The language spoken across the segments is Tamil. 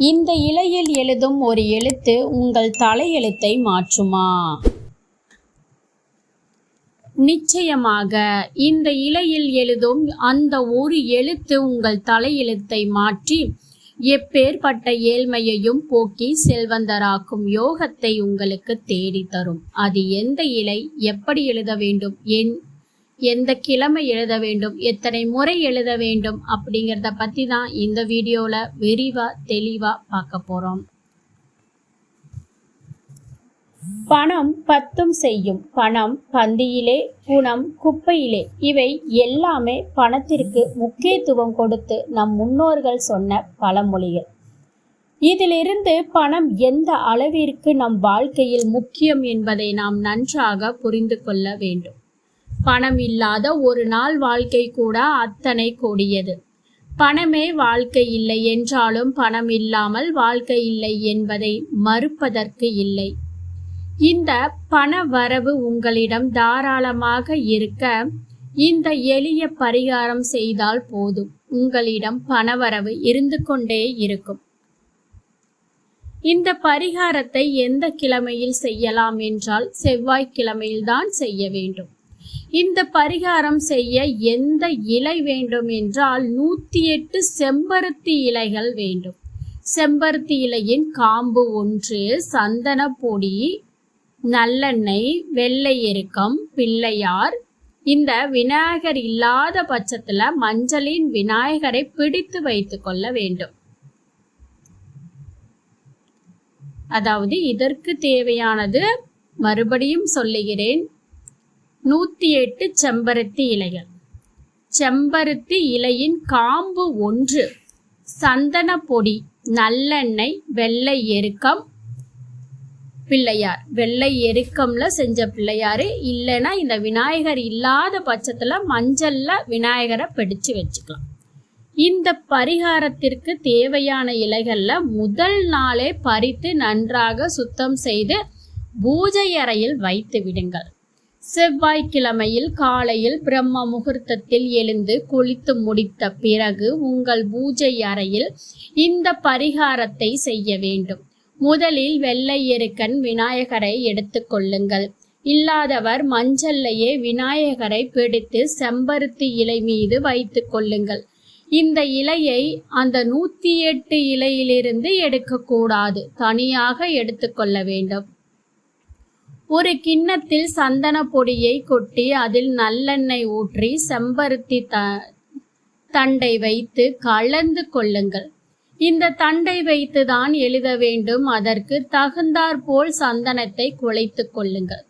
இந்த இலையில் எழுதும் ஒரு எழுத்து உங்கள் தலையெழுத்தை மாற்றுமா? நிச்சயமாக இந்த இலையில் எழுதும் அந்த ஒரு எழுத்து உங்கள் தலையெழுத்தை மாற்றி எப்பேற்பட்ட ஏழ்மையையும் போக்கி செல்வந்தராக்கும் யோகத்தை உங்களுக்கு தேடி தரும். அது எந்த இலை? எப்படி எழுத வேண்டும்? என் எந்த கிழமை எழுத வேண்டும் எத்தனை முறை எழுத வேண்டும் அப்படிங்கிறத பற்றி தான் இந்த வீடியோவில் விரிவாக தெளிவாக பார்க்க போகிறோம் பணம் பத்தும் செய்யும். பணம் பந்தியிலே குணம் குப்பையிலே. இவை எல்லாமே பணத்திற்கு முக்கியத்துவம் கொடுத்து நம் முன்னோர்கள் சொன்ன பழமொழிகள். இதிலிருந்து பணம் எந்த அளவிற்கு நம் வாழ்க்கையில் முக்கியம் என்பதை நாம் நன்றாக புரிந்து கொள்ள வேண்டும். பணம் இல்லாத ஒரு நாள் வாழ்க்கை கூட அத்தனை கொடியது. பணமே வாழ்க்கை இல்லை என்றாலும் பணம் இல்லாமல் வாழ்க்கை இல்லை என்பதை மறுப்பதற்கு இல்லை. இந்த பண வரவு உங்களிடம் தாராளமாக இருக்க இந்த எளிய பரிகாரம் செய்தால் போதும். உங்களிடம் பணவரவு இருந்து கொண்டே இருக்கும். இந்த பரிகாரத்தை எந்த கிழமையில் செய்யலாம் என்றால் செவ்வாய்க்கிழமையில் தான் செய்ய வேண்டும். இந்த பரிகாரம் செய்ய எந்த இலை வேண்டும் என்றால் நூத்தி எட்டு செம்பருத்தி இலைகள் வேண்டும். செம்பருத்தி இலையின் காம்பு ஒன்று சந்தன பொடி நல்லெண்ணெய் வெள்ளை எருக்கம் பிள்ளையார். இந்த விநாயகர் இல்லாத பட்சத்துல மஞ்சளின் விநாயகரை பிடித்து வைத்து கொள்ள வேண்டும். அதாவது இதற்கு தேவையானது மறுபடியும் சொல்லுகிறேன். நூத்தி எட்டு செம்பருத்தி இலைகள். செம்பருத்தி இலையின் காம்பு ஒன்று. சந்தன பொடி நல்லெண்ணெய் வெள்ளை எருக்கம். பிள்ளையார் வெள்ளை எருக்கம்ல செஞ்ச பிள்ளையாரு. இல்லைன்னா இந்த விநாயகர் இல்லாத பட்சத்துல மஞ்சள்ல விநாயகரை பிடிச்சு வச்சுக்கலாம். இந்த பரிகாரத்திற்கு தேவையான இலைகள்ல முதல் நாளே பறித்து நன்றாக சுத்தம் செய்து பூஜை அறையில் வைத்து விடுங்கள். செவ்வாய்க்கிழமையில் காலையில் பிரம்ம முகூர்த்தத்தில் எழுந்து குளித்து முடித்த பிறகு உங்கள் பூஜை அறையில் இந்த பரிகாரத்தை செய்ய வேண்டும். முதலில் வெள்ளை எருக்கன் விநாயகரை எடுத்துக்கொள்ளுங்கள் இல்லாதவர் மஞ்சள்லையே விநாயகரை பிடித்து செம்பருத்தி இலை மீது வைத்து கொள்ளுங்கள். இந்த இலையை அந்த நூத்தி எட்டு இலையிலிருந்து எடுக்கக்கூடாது. தனியாக எடுத்துக்கொள்ள வேண்டும். ஒரு கிண்ணத்தில் சந்தன பொடியை கொட்டி அதில் நல்லெண்ணெய் ஊற்றி செம்பருத்தி த தண்டை வைத்து கலந்து கொள்ளுங்கள். இந்த தண்டை வைத்துதான் எழுத வேண்டும். அதற்கு தகுந்தாற்போல் சந்தனத்தை குழைத்து கொள்ளுங்கள்.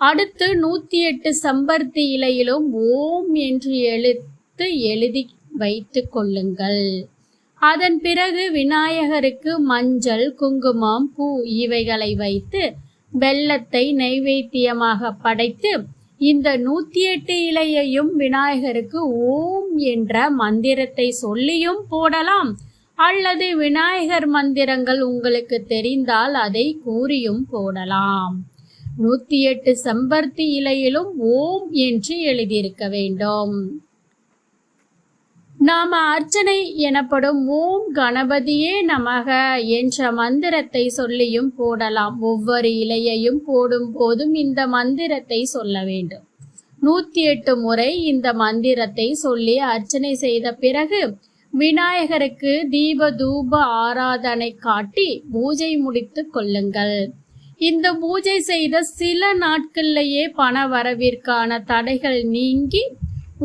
அடுத்து நூத்தி எட்டு செம்பருத்தி இலையிலும் ஓம் என்று எழுத்து எழுதி வைத்து கொள்ளுங்கள். அதன் பிறகு விநாயகருக்கு மஞ்சள் குங்குமம் பூ இவைகளை வைத்து வெள்ளத்தை நைவேத்தியமாக படைத்து இந்த நூத்தி எட்டு இலையையும் விநாயகருக்கு ஓம் என்ற மந்திரத்தை சொல்லியும் போடலாம். அல்லது விநாயகர் மந்திரங்கள் உங்களுக்கு தெரிந்தால் அதை கூறியும் போடலாம். நூத்தி எட்டு செம்பருத்தி இலையிலும் ஓம் என்று எழுதியிருக்க வேண்டும். நாம அர்ச்சனை எனப்படும் ஓம் கணபதியே நமக என்ற மந்திரத்தை சொல்லியும் போடலாம். ஒவ்வொரு இலையையும் போடும் போதும் இந்த மந்திரத்தை சொல்ல வேண்டும். நூத்தி எட்டு முறை இந்த மந்திரத்தை சொல்லி அர்ச்சனை செய்த பிறகு விநாயகருக்கு தீப தூப ஆராதனை காட்டி பூஜை முடித்து கொள்ளுங்கள். இந்த பூஜை செய்த சில நாட்கள்லேயே பண வரவிற்கான தடைகள் நீங்கி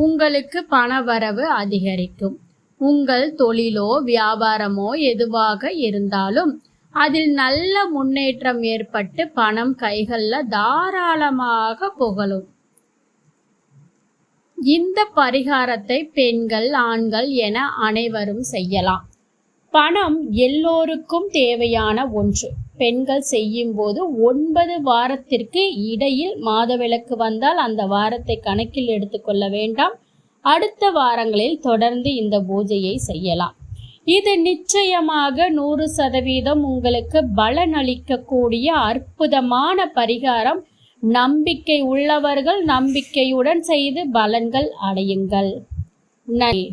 உங்களுக்கு பண வரவு அதிகரிக்கும். உங்கள் தொழிலோ வியாபாரமோ எதுவாக இருந்தாலும் அதில் நல்ல முன்னேற்றம் ஏற்பட்டு பணம் கைகளில் தாராளமாக புகழும். இந்த பரிகாரத்தை பெண்கள் ஆண்கள் என அனைவரும் செய்யலாம். பணம் எல்லோருக்கும் தேவையான ஒன்று. பெண்கள் செய்யும் போது ஒன்பது வாரத்திற்கு இடையில் மாதவிலக்கு வந்தால் அந்த வாரத்தை கணக்கில் எடுத்துக்கொள்ள வேண்டாம். அடுத்த வாரங்களில் தொடர்ந்து இந்த பூஜையை செய்யலாம். இது நிச்சயமாக நூறு சதவீதம் உங்களுக்கு பலனளிக்கக்கூடிய அற்புதமான பரிகாரம். நம்பிக்கை உள்ளவர்கள் நம்பிக்கையுடன் செய்து பலன்கள் அடையுங்கள். நன்றி.